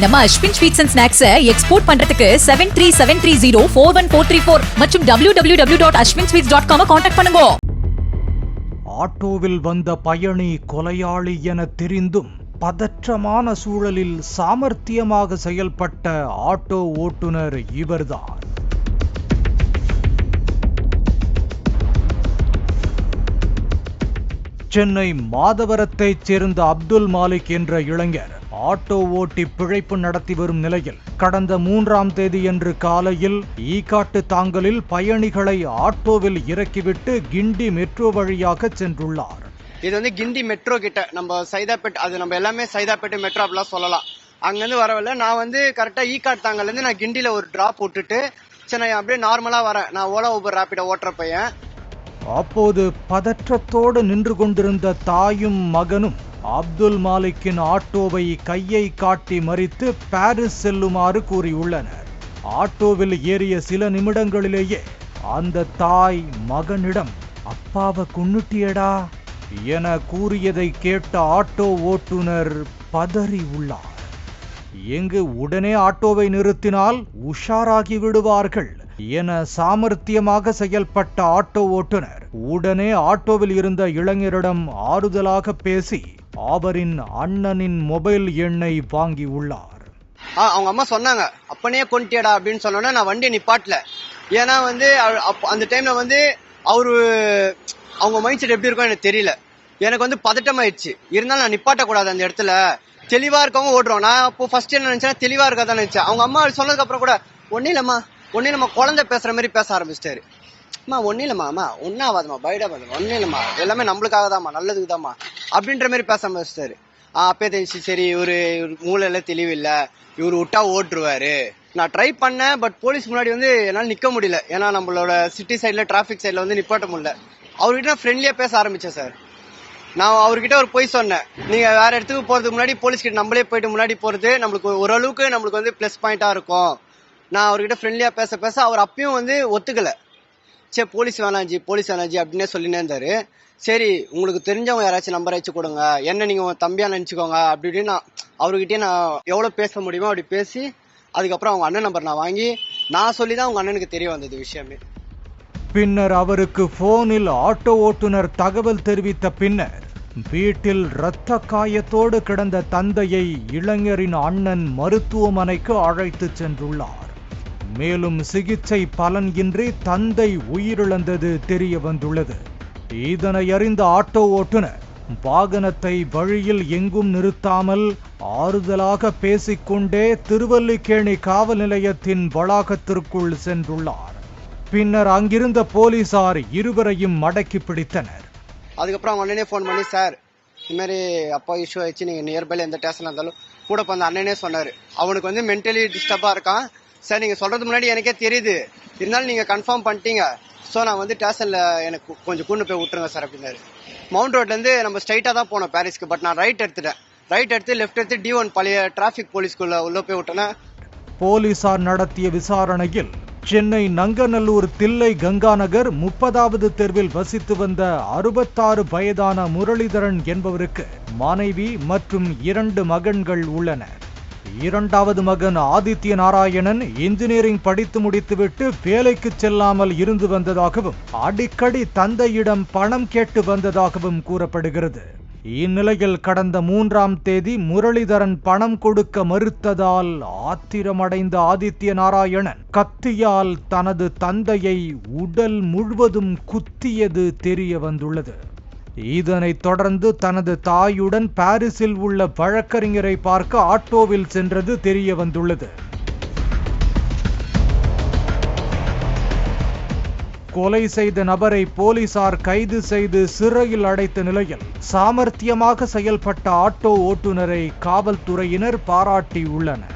நம்ம Ashwin sweets and snacks export பண்றதுக்கு seven three seven three zero four one four three four மற்றும் W W W dot Ashwin sweets dot com contact பண்ணுங்க. ஆட்டோவில் வந்த பயணி கொலையாளி என தெரிந்தும் பதற்றமான சூழலில் சாமர்த்தியமாக செயல்பட்ட ஆட்டோ ஓட்டுநர் இவர்தான். சென்னை மாதவரத்தைச் சேர்ந்த அப்துல் மாலிக் என்ற இளைஞர் ஆட்டோ ஓட்டி பிழைப்பு நடத்தி வரும் நிலையில் கடந்த மூன்றாம் தேதியன்று காலையில் ஈகாட்டு தாங்கலில் பயணிகளை ஆட்டோவில் இறக்கிவிட்டு கிண்டி மெட்ரோ வழியாக சென்றுள்ளார். இது வந்து கிண்டி மெட்ரோ கிட்ட நம்ம சைதாப்பேட் அது நம்ம எல்லாமே சைதாப்பேட்டு மெட்ரோ அப்படிலாம் சொல்லலாம். அங்கேருந்து வரவில்லை. நான் வந்து கரெக்டாக ஈ கார்ட் தாங்கலேருந்து நான் கிண்டியில் ஒரு ட்ராப் விட்டுட்டு சரி நான் அப்படியே நார்மலாக வரேன். நான் ஓலா ஊபர் ரேப்பிடோ ஓட்டுற பையன். அப்போது பதற்றத்தோடு நின்று கொண்டிருந்த தாயும் மகனும் அப்துல் மாலிக்கின் ஆட்டோவை கையை காட்டி மறித்து பாரிஸ் செல்லுமாறு கூறியுள்ளனர். ஆட்டோவில் ஏறிய சில நிமிடங்களிலேயே அந்த தாய் மகனிடம் அப்பாவை கொன்னுட்டியடா என கூறியதை கேட்ட ஆட்டோ ஓட்டுநர் பதறி உள்ளார். எங்கு உடனே ஆட்டோவை நிறுத்தினால் உஷாராகி விடுவார்கள். என சாமர்த்தியமாக செயல்பட்ட ஆட்டோ ஓட்டுநர் உடனே ஆட்டோவில் இருந்த இளைஞரிடம் ஆறுதலாக பேசி அவரின் அண்ணனின் மொபைல் எண்ணை வாங்கி உள்ளார். ஆ அவங்க அம்மா சொன்னாங்க அப்பனே கொண்டுட்டியடா அப்படின்னு சொன்னோன்னா நான் வண்டியை நிப்பாட்டல. ஏன்னா வந்து அந்த டைம்ல வந்து அவரு அவங்க மைண்ட் செட் எப்படி இருக்கும் எனக்கு தெரியல. எனக்கு வந்து பதட்டமாயிடுச்சு இருந்தாலும் நான் நிப்பாட்டக்கூடாது அந்த இடத்துல. தெளிவா இருக்கவங்க ஓடுறோம். நான் இப்போ ஃபர்ஸ்ட் என்ன நினைச்சேன் தெளிவா இருக்காதான் நினைச்சேன். அவங்க அம்மா சொன்னதுக்கு அப்புறம் கூட ஒன்னும் இல்லம்மா. ஒன்னும் நம்ம குழந்தை பேசுற மாதிரி பேச ஆரம்பிச்சிட்டாரு. அம்மா ஒன்றும் இல்லைம்மா அம்மா ஒன்னும் ஆகாதுமா பயடாபாதுமா ஒன்றும் இல்லைம்மா எல்லாமே நம்மளுக்காக தாம்மா நல்லதுக்கு தாம்மா அப்படின்ற மாதிரி பேச ஆரம்பிச்சிட்டாரு. ஆ, அப்பயே தெரிஞ்சு சரி இவரு மூளையில் மூளையில தெளிவு இல்ல இவர் விட்டா ஓட்டுருவாரு. நான் ட்ரை பண்ணேன் பட் போலீஸ் முன்னாடி வந்து என்னால் நிற்க முடியல. ஏன்னா நம்மளோட சிட்டி சைடில் டிராஃபிக் சைடில் வந்து நிப்பாட்ட முடியல. அவர்கிட்ட நான் ஃப்ரெண்ட்லியாக பேச ஆரம்பிச்சேன் சார் நான் அவர்கிட்ட ஒரு பொய் சொன்னேன். நீங்கள் வேறு இடத்துக்கு போகிறதுக்கு முன்னாடி போலீஸ் கிட்ட நம்மளே போயிட்டு முன்னாடி போகிறது நம்மளுக்கு ஓரளவுக்கு நம்மளுக்கு வந்து ப்ளஸ் பாயிண்ட்டாக இருக்கும். நான் அவர்கிட்ட ஃப்ரெண்ட்லியாக பேச பேச அவர் அப்பயும் வந்து ஒத்துக்கலை. சரி போலீஸ் வேணாஜி போலீஸ் வேணாஜி அப்படின்னே சொல்லினே இருந்தார். சரி உங்களுக்கு தெரிஞ்சவங்க யாராச்சும் நம்பர் வச்சு கொடுங்க. என்ன நீங்கள் உங்கள் தம்பியாக நினச்சிக்கோங்க அப்படி இப்படின்னு நான் அவர்கிட்டயே நான் எவ்வளோ பேச முடியுமோ அப்படி பேசி அதுக்கப்புறம் அவங்க அண்ணன் நம்பர் நான் வாங்கி நான் சொல்லி தான் உங்கள் அண்ணனுக்கு தெரிய வந்தது விஷயமே. பின்னர் அவருக்கு போனில் ஆட்டோ ஓட்டுநர் தகவல் தெரிவித்த பின்னர் வீட்டில் இரத்த காயத்தோடு கிடந்த தந்தையை இளைஞரின் அண்ணன் மருத்துவமனைக்கு அழைத்துச் சென்றுள்ளார். மேலும் சிகிச்சை பலன் இன்றி தந்தை உயிரிழந்தது தெரிய வந்துள்ளது இதனை அறிந்த ஆட்டோ ஓட்டுநர் வாகனத்தை வழியில் எங்கும் நிறுத்தாமல் ஆறுதலாக பேசிக்கொண்டே திருவல்லிக்கேணி காவல் நிலையத்தின் வளாகத்திற்குள் சென்றுள்ளார். பின்னர் அங்கிருந்த போலீசார் இருவரையும் மடக்கி பிடித்தனர். அதுக்கப்புறம் அவங்க அண்ணனே ஃபோன் பண்ணி சார் இந்த மாதிரி அப்பா இஷ்யூ ஆயிடுச்சு. நீங்க நியர்பைல எந்த ஸ்டேஷன்ல இருந்தாலும் கூட இப்போ அந்த அண்ணனே சொன்னாரு. அவனுக்கு வந்து மென்டலி டிஸ்டர்பா இருக்கான். சார் நீங்கள் சொல்கிறது முன்னாடி எனக்கே தெரியுது. இருந்தாலும் நீங்கள் கன்ஃபார்ம் பண்ணிட்டீங்க. ஸோ நான் வந்து ஸ்டேஷனில் எனக்கு கொஞ்சம் கூண்டு போய் விட்டுருங்க சார் அப்படின்னாரு. மவுண்ட் ரோட்லேருந்து நம்ம ஸ்ட்ரைட்டாக தான் போனோம் பாரிஸ்க்கு பட் நான் ரைட் எடுத்துட்டேன். ரைட் எடுத்து லெஃப்ட் எடுத்து டி ஒன் பழைய டிராஃபிக் போலீஸ்குள்ளே உள்ள போய் விட்டேன்னா போலீசார் நடத்திய விசாரணையில் சென்னை நங்கநல்லூர் தில்லை கங்காநகர் முப்பதாவது தெருவில் வசித்து வந்த அறுபத்தாறு வயதான முரளிதரன் என்பவருக்கு மனைவி மற்றும் இரண்டு மகன்கள் உள்ளனர். இரண்டாவது மகன் ஆதித்ய நாராயணன் இன்ஜினியரிங் படித்து முடித்துவிட்டு வேலைக்கு செல்லாமல் இருந்து வந்ததாகவும் அடிக்கடி தந்தையிடம் பணம் கேட்டு வந்ததாகவும் கூறப்படுகிறது. இந்நிலையில் கடந்த மூன்றாம் தேதி முரளிதரன் பணம் கொடுக்க மறுத்ததால் ஆத்திரமடைந்த ஆதித்ய நாராயணன் கத்தியால் தனது தந்தையை உடல் முழுவதும் குத்தியது தெரிய வந்துள்ளது. இதனைத் தொடர்ந்து தனது தாயுடன் பாரிஸில் உள்ள வழக்கறிஞரை பார்க்க ஆட்டோவில் சென்றது தெரிய வந்துள்ளது கொலை செய்த நபரை போலீசார் கைது செய்து சிறையில் அடைத்த நிலையில் சாமர்த்தியமாக செயல்பட்ட ஆட்டோ ஓட்டுநரை காவல்துறையினர் பாராட்டியுள்ளனர்.